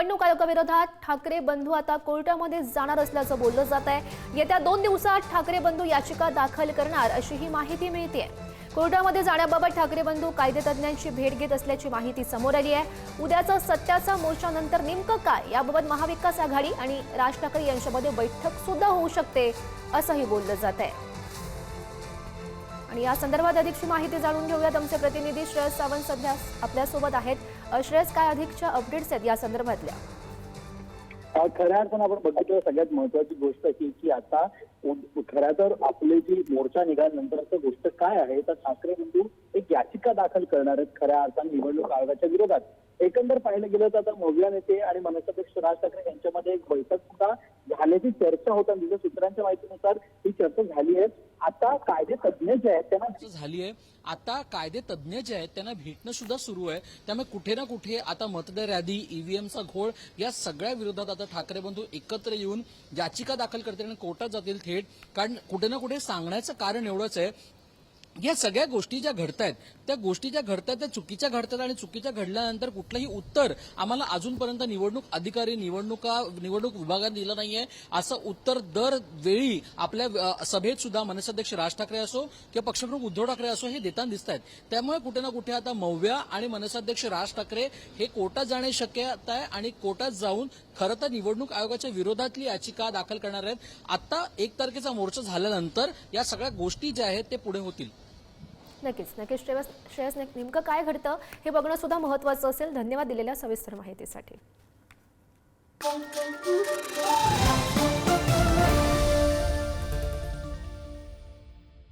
निवडणूक आयोगाविरोधात ठाकरे बंधू आता कोर्टामध्ये जाणार असल्याचं बोललं जात आहे. येत्या दोन दिवसात ठाकरे बंधू याचिका दाखल करणार अशी ही माहिती मिळते कोर्टामध्ये जाण्याबाबत ठाकरे बंधू कायदेतज्ञांची भेट घेत असल्याची माहिती समोर आली आहे. उद्याचा सत्याचा मोर्चानंतर नेमकं काय याबाबत महाविकास आघाडी आणि राज ठाकरे यांच्यामध्ये बैठक सुद्धा होऊ शकते असंही बोललं जात आहे. आणि या संदर्भात अधिकची माहिती जाणून घेऊयात. आमचे प्रतिनिधी श्रेयस सावंत सध्या आपल्यासोबत आहेत. श्रेयस काय अधिकच्या अपडेट्स आहेत या संदर्भातल्या? खऱ्या अर्थानं आपण बघितलं सगळ्यात महत्वाची गोष्ट ही की आता खऱ्या तर आपले जी मोर्चा निघाल्यानंतरचं गोष्ट काय आहे? तर ठाकरे बंधू एक याचिका दाखल करणार आहेत खऱ्या अर्थानं निवडणूक आयोगाच्या विरोधात. एकंदर पाहिलं गेलं तर आता मौर्या नेते आणि मनसाध्यक्ष राज ठाकरे यांच्यामध्ये एक बैठक सुद्धा झाल्याची चर्चा होता म्हणजे सूत्रांच्या माहितीनुसार ही चर्चा झाली आहे. आता कायदे तज्ज्ञ जे आहेत त्यांना झाली आहे आता कायदे तज्ज्ञ जे आहेत त्यांना भेटणं सुद्धा सुरू आहे. त्यामुळे कुठे ना कुठे आता मतदार यादी ईव्हीएमचा घोळ या सगळ्या विरोधात आता ठाकरे बंधू एकत्र येऊन याचिका दाखल करतील आणि कोर्टात जातील थेट. कारण कुठे ना कुठे सांगण्याचं कारण एवढंच आहे. या सगळ्या गोष्टी ज्या घडत आहेत त्या गोष्टी ज्या घडतायत त्या चुकीच्या घडतात आणि चुकीच्या घडल्यानंतर कुठलंही उत्तर आम्हाला अजूनपर्यंत निवडणूक अधिकारी निवडणुका निवडणूक विभागात दिलं नाहीये. असं उत्तर दर वेळी आपल्या सभेत सुद्धा मनसाध्यक्ष राज ठाकरे असो किंवा पक्षप्रमुख उद्धव ठाकरे असो हे देताना दिसत आहेत त्यामुळे कुठे ना कुठे आता मौव्या आणि मनसाध्यक्ष राज ठाकरे हे कोर्टात जाणे शक्यता आहे आणि कोर्टात जाऊन खरं तर निवडणूक आयोगाच्या विरोधातली याचिका दाखल करणार आहेत. आता एक तारखेचा मोर्चा झाल्यानंतर या सगळ्या गोष्टी ज्या आहेत ते पुढे होतील. नक्कीच. नक्कीच. श्रेयस श्रेयस नेमकं काय घडतं हे बघणं सुद्धा महत्त्वाचं असेल. धन्यवाद दिलेल्या सविस्तर माहितीसाठी.